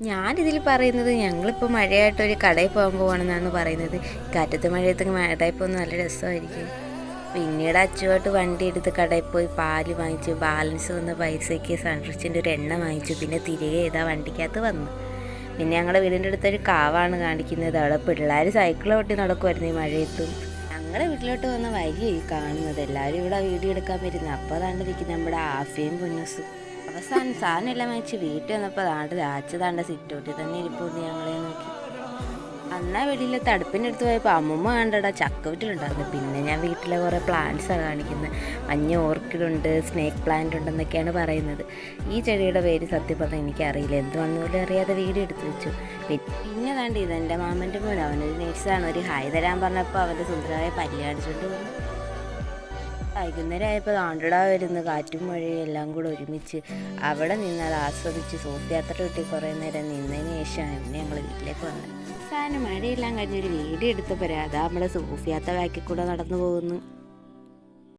ഞാനിതിൽ പറയുന്നത് ഞങ്ങളിപ്പോൾ മഴയായിട്ട് ഒരു കടയിൽ പോകാൻ പോകണമെന്നാണ് പറയുന്നത്. കാറ്റത്ത് മഴയത്ത് കടയിൽ പോകുന്ന നല്ല രസമായിരിക്കും. പിന്നീട് അച്ചുമായിട്ട് വണ്ടി എടുത്ത് കടയിൽ പോയി പാൽ വാങ്ങിച്ചു ബാലൻസ് വന്ന പൈസയ്ക്ക് സൺറിച്ചിന്റെ ഒരു എണ്ണ വാങ്ങിച്ചു പിന്നെ തിരികെ ഇതാ വണ്ടിക്കകത്ത് വന്നു. പിന്നെ ഞങ്ങളുടെ വീടിന്റെ അടുത്തൊരു കാവാണ് കാണിക്കുന്നത്. അവിടെ പിള്ളേർ സൈക്കിൾ ഓട്ടി നടക്കുമായിരുന്നു ഈ മഴയത്തും. ഞങ്ങളുടെ വീട്ടിലോട്ട് വന്ന വഴി കാണുന്നത്. എല്ലാവരും ഇവിടെ വീഡിയോ എടുക്കാൻ വരുന്നത്. അപ്പോൾ അതാണ്ട് നിൽക്കുന്നത് നമ്മുടെ ആഫിയും പുന്നസും അവസാനം സാധനം എല്ലാം വാങ്ങിച്ച് വീട്ടിൽ വന്നപ്പോൾ അതാണ്ട് രാച്ചതാണ്ട് സിറ്റൗട്ടിൽ തന്നെ ഇരിപ്പുണ്ട് ഞങ്ങളെ നോക്കി. അന്നാ വെളിയിലെ തടുപ്പിന്റെ അടുത്ത് പോയപ്പോൾ അമ്മമ്മ കണ്ടടാ ചക്ക വീട്ടിലുണ്ടായിരുന്നു പിന്നെ ഞാൻ വീട്ടിലെ കുറേ പ്ലാന്റ്സാണ് കാണിക്കുന്നത് മഞ്ഞ ഓർക്കിഡുണ്ട് സ്നേക്ക് പ്ലാന്റ് ഉണ്ടെന്നൊക്കെയാണ് പറയുന്നത്. ഈ ചെടിയുടെ പേര് സത്യം പറഞ്ഞാൽ എനിക്കറിയില്ല. എന്തുവാണെന്ന് പോലും അറിയാതെ വീഡിയോ എടുത്ത് വെച്ചു. പിന്നെ താണ്ട് ഇത് എന്റെ മാമന്റെ മോൻ. അവനൊരു നേഴ്സാണ് ഒരു ഹായ് തരാൻ പറഞ്ഞപ്പോൾ അവന്റെ സുന്ദരമായ പല്ലിയാടിച്ചുകൊണ്ട് വന്നു. വൈകുന്നേരം ആയപ്പോൾ ആണ്ടടാ വരുന്ന. കാറ്റും മഴയും എല്ലാം കൂടെ ഒരുമിച്ച് അവിടെ നിന്നാൽ ആസ്വദിച്ച് ആസ്വദിച്ച് സോഫിയാത്ര കിട്ടി കുറേ നേരം നിന്നതിന് ശേഷമാണ് പിന്നെ ഞങ്ങൾ വീട്ടിലേക്ക് വന്നത് അവസാനം മഴയെല്ലാം കഴിഞ്ഞൊരു വീഡിയോ എടുത്തപ്പോൾ അതാ നമ്മുടെ സോഫിയാത്ത ബാക്കിൽ കൂടെ നടന്നു പോകുന്നു.